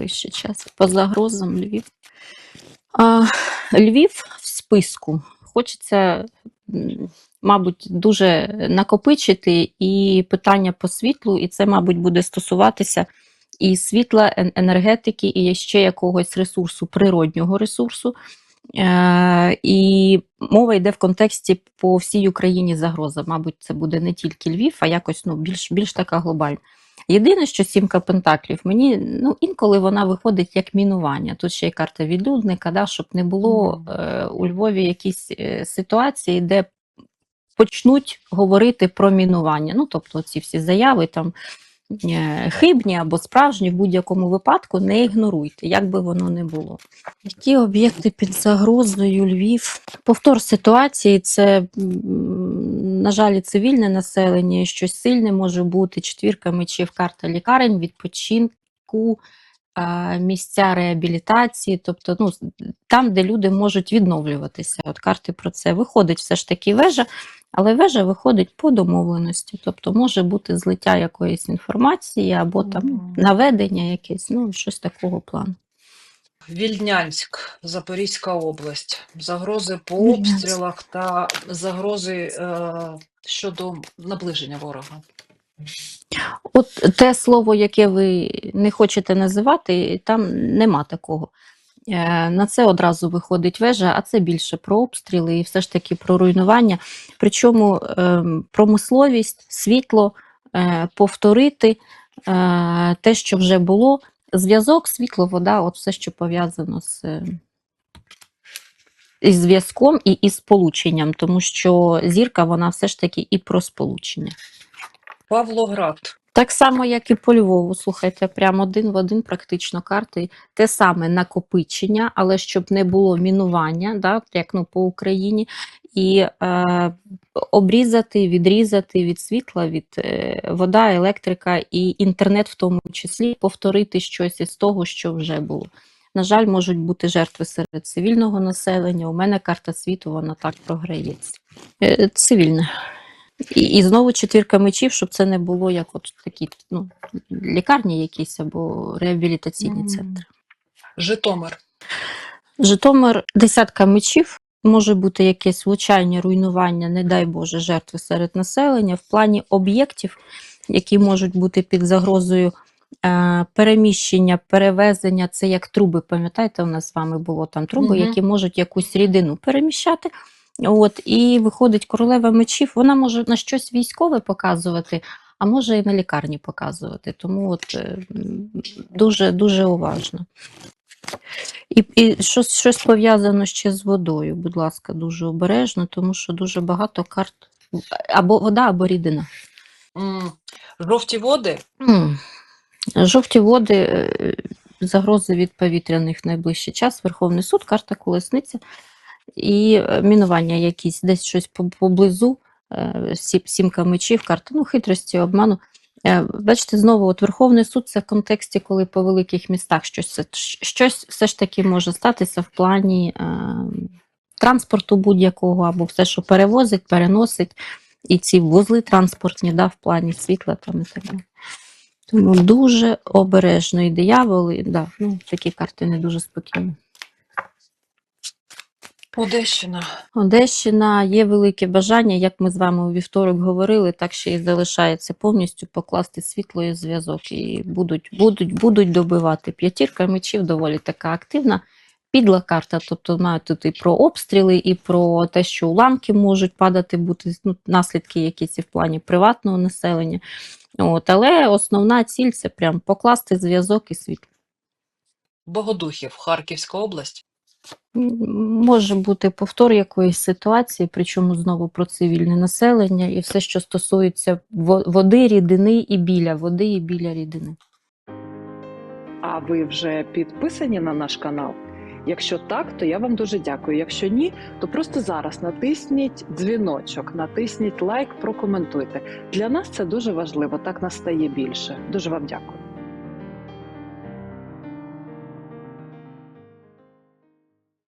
найближчий час. По загрозам Львів. А, Львів в списку. Хочеться, мабуть, дуже накопичити і питання по світлу, і це, мабуть, буде стосуватися і світла, енергетики, і ще якогось ресурсу, природнього ресурсу. Е, і мова йде в контексті по всій Україні загроза. Мабуть, це буде не тільки Львів, а якось ну, більш, більш така глобальна. Єдине, що сімка пентаклів, мені ну, інколи вона виходить як мінування. Тут ще й карта відлюдника, да, щоб не було е, у Львові якісь е, ситуації, де почнуть говорити про мінування. Ну, тобто ці всі заяви там хибні або справжні в будь-якому випадку не ігноруйте, як би воно не було. Які об'єкти під загрозою Львів? Повтор ситуації це, на жаль, цивільне населення, щось сильне може бути. Четвірка мечів, карта лікарень, відпочинку, місця реабілітації, тобто ну, там, де люди можуть відновлюватися. От карти про це виходить все ж таки вежа, але вежа виходить по домовленості. Тобто може бути злиття якоїсь інформації або там ну, наведення якесь, ну щось такого плану. Вільнянськ, Запорізька область. Загрози по Вільнянськ. обстрілах та загрози е, щодо наближення ворога. От те слово, яке ви не хочете називати, там нема такого. Е, На це одразу виходить вежа, а це більше про обстріли і все ж таки про руйнування. Причому ем, промисловість, світло, е, повторити е, те, що вже було. Зв'язок, світло, вода, от все, що пов'язано з із зв'язком і із сполученням, тому що зірка вона все ж таки і про сполучення. Павлоград. Так само, як і по Львову, слухайте, прямо один в один практично карти. Те саме накопичення, але щоб не було мінування, да, як ну, по Україні, і е, обрізати, відрізати від світла, від е, вода, електрика і інтернет в тому числі, повторити щось із того, що вже було. На жаль, можуть бути жертви серед цивільного населення. У мене карта світу, вона так програється. Е, Цивільне. І, і знову четвірка мечів, щоб це не було як от такі ну, лікарні якісь або реабілітаційні центри. Житомир. Житомир десятка мечів. Може бути якесь влучання, руйнування, не дай Боже, жертви серед населення в плані об'єктів, які можуть бути під загрозою е, переміщення, перевезення. Це як труби, пам'ятаєте, у нас з вами було там труби, Мгм. які можуть якусь рідину переміщати. От, і виходить королева мечів, вона може на щось військове показувати, а може і на лікарні показувати. Тому от е, дуже дуже уважно. І, і щось, щось пов'язано ще з водою, будь ласка, дуже обережно, тому що дуже багато карт або вода, або рідина. М, Жовті води. М. Жовті води, е, загрози від повітряних в найближчий час, Верховний суд, карта колесниця і е, мінування якісь, десь щось поблизу, е, сімка мечів, карта ну, хитрості, обману. Е, Бачите, знову от Верховний суд це в контексті, коли по великих містах щось, щось все ж таки може статися в плані е, транспорту будь-якого, або все, що перевозить, переносить, і ці вузли транспортні, да, в плані світла там і так далі. Тому дуже обережно і дияволи, да, ну, такі карти не дуже спокійні. Одещина. Одещина є велике бажання, як ми з вами у вівторок говорили, так ще й залишається повністю покласти світло і зв'язок. І будуть, будуть, будуть добивати. П'ятірка мечів доволі така активна. Підла карта, тобто мають тут і про обстріли, і про те, що уламки можуть падати, бути ну, наслідки якісь і в плані приватного населення. От, але основна ціль це прям покласти зв'язок і світло. Богодухів. Харківська область. Може бути повтор якоїсь ситуації, причому знову про цивільне населення і все, що стосується води, рідини і біля води і біля рідини. А ви вже підписані на наш канал? Якщо так, то я вам дуже дякую. Якщо ні, то просто зараз натисніть дзвіночок, натисніть лайк, прокоментуйте. Для нас це дуже важливо. Так нас стає більше. Дуже вам дякую.